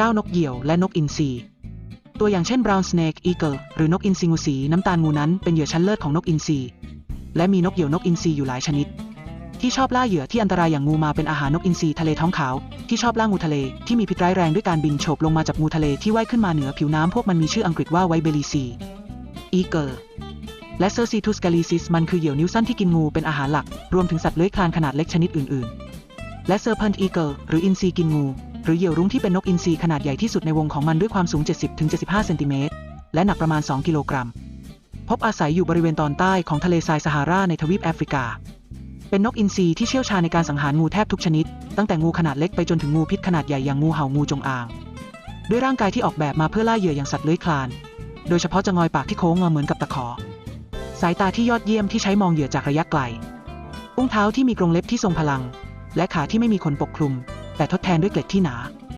ก้านกเหยี่ยวและนกอินทรีตัวอย่างเช่น brown snake eagle หรือนกอินทรีงูสีน้ำตาลงูนั้นเป็นเหยื่อชั้นเลิศของนกอินทรีและมีนกเหยี่ยวนกอินทรีอยู่หลายชนิด ที่ชอบล่าเหยื่อที่อันตรายอย่างงูมาเป็นอาหารนกอินทรีทะเลท้องขาว ที่ชอบล่างูทะเลที่มีพิษร้ายแรงด้วยการบินโฉบลงมาจับงูทะเลที่ว่ายขึ้นมาเหนือผิวน้ำพวกมันมีชื่ออังกฤษว่าไวเบลีซีอีเกิลและเซอร์ซีทูสกาลิซิสมันคือเหยี่ยวนิ้วสั้นที่กินงูเป็นอาหารหลัก รวมถึงสัตว์เลื้อยคลานขนาดเล็กชนิดอื่น ๆ และเซอร์เพนต์อีเกิลหรืออินทรีกินงู หรือเหยี่ยวรุ้งที่เป็นนกอินทรีขนาดใหญ่ที่สุดในวงของมันด้วยความสูง 70-75 เซนติเมตร และหนักประมาณ 2 กิโลกรัม พบอาศัยอยู่บริเวณตอนใต้ของทะเลทรายซาฮาราในทวีปแอฟริกา เป็นนกอินทรีที่เชี่ยวชาญในการสังหารงูแทบทุกชนิด ตั้งแต่งูขนาดเล็กไปจนถึงงูพิษขนาดใหญ่อย่างงูเห่างูจงอาง ด้วยร่างกายที่ออกแบบมาเพื่อล่าเหยื่ออย่างสัตว์เลื้อยคลาน โดยเฉพาะจะงอยปากที่โค้งงอเหมือนกับตะขอ สายตาที่ยอดเยี่ยมที่ใช้มองเหยื่อจากระยะไกล อุ้งเท้าที่มีกรงเล็บที่ทรงพลัง และขาที่ไม่มีขนปกคลุม แต่ทดแทนด้วยเกล็ดที่หนา